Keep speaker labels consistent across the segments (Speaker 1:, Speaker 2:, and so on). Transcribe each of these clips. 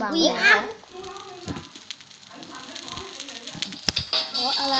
Speaker 1: บาง
Speaker 2: วี
Speaker 1: แล้ว
Speaker 2: อัพ
Speaker 1: เพราะอะไร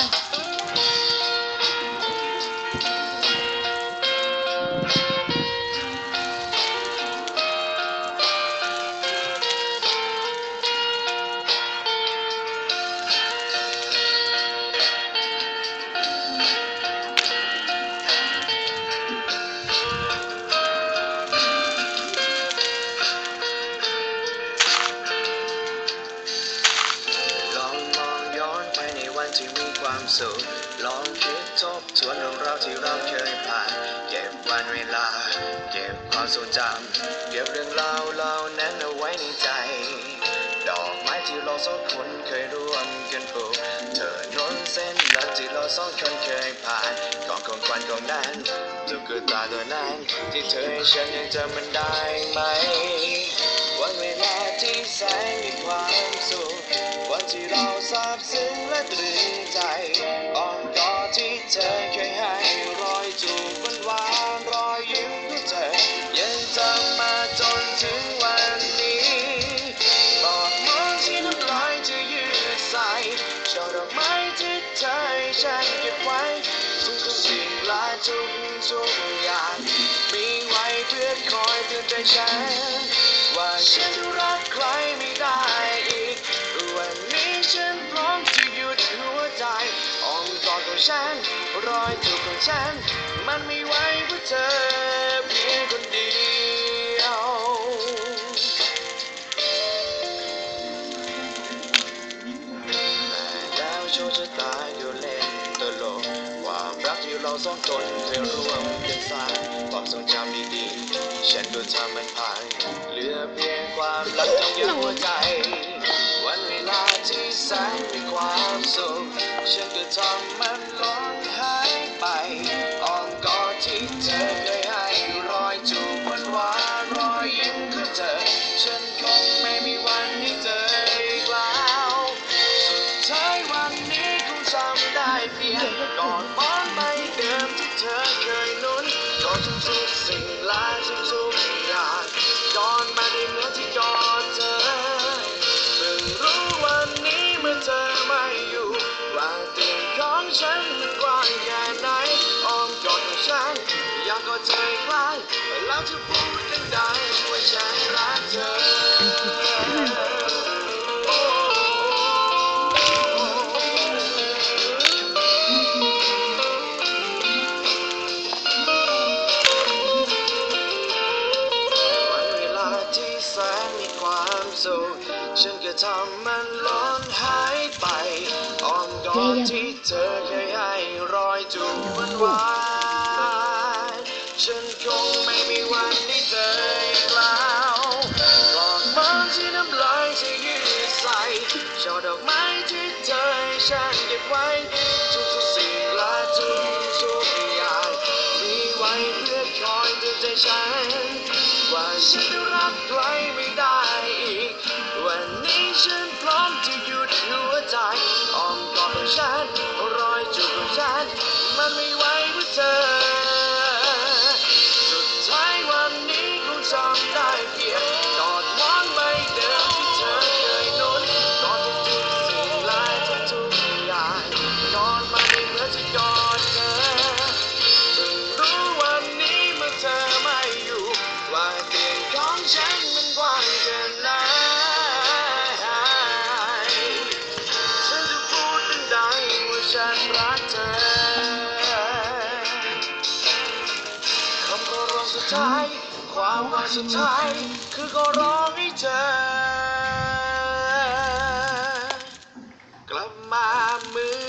Speaker 3: สุขลองคิดทบทวนเรื่องราวที่เราเคยผ่าน เก็บวันเวลา เก็บความทรงจำเก็บเรื่องราวเหล่านั้นเอาไว้ในใจ ดอกไม้ที่เราสองคนเคยร่วมกันปลูกเธอนนเส้นนั้นที่เราสองคนเคยผ่านของของควันของนั้นตุ๊กตาตัวนั้นที่เธอให้ฉันยังจำมันได้ไหม วันเวลาที่แสนมีความสุขวันที่เราซาบซึ้งและตรึงใจ ทุกอย่างมีไว้เพื่อคอยเตือนใจฉัน ว่าฉันรักใครไม่ได้อีก วันนี้ฉันพร้อมที่หยุดหัวใจอ้อมกอดของฉัน รอยจูบของฉัน มันไม่ไหวเพื่อเธอเพียงคน เราสองคนเคยร่วมกันสร้างความทรงจำดีๆ ฉันก็ทำมันผ่านเหลือเพียงความรักที่ยังหัวใจ วันเวลาที่แสนมีความสุข ฉันก็ทำมันล่นหายไปอ้อมกอดที่เธอเคยให้รอยจูบหวานหวานรอยยิ้มของเธอ ฉันคงไม่มีวันให้เจออีกแล้ว สุดท้ายวันนี้คงจำได้เพียงกอด ทุกสิ่งและทุกๆอย่างกอดมาได้เมื่อที่กอดเธอเพิ่งรู้วันนี้เมื่อเธอไม่อยู่ ว่าเตียงของฉันมันกว้างแค่ไหนอ้อมกอดของฉันอยากกอดเธออีกครั้งแล้วจะพูดดังๆว่าฉันรักเธอ สุขฉันก็ทำมันล้นหายไปอ้อมกอดที่เธอเคยให้รอยจูบหวานหวานๆฉันคงไม่มีวันได้เจออีกแล้วกอดมันที่น้ำลายจะยืดใส่ช่อดอกไม้ที่เธอให้ฉันเก็บไว้ทุกๆสิ่งและทุกๆอย่างมีไว้เพื่อคอยเตือนใจฉันว่าฉันรักใครไม่ได้ ไม่ไหวเพื่อเธอ สุดท้ายวันนี้คงจำได้เพียง สุดท้าย ความหวังสุดท้าย คือก็ร้องให้เธอ กลับมาเหมือน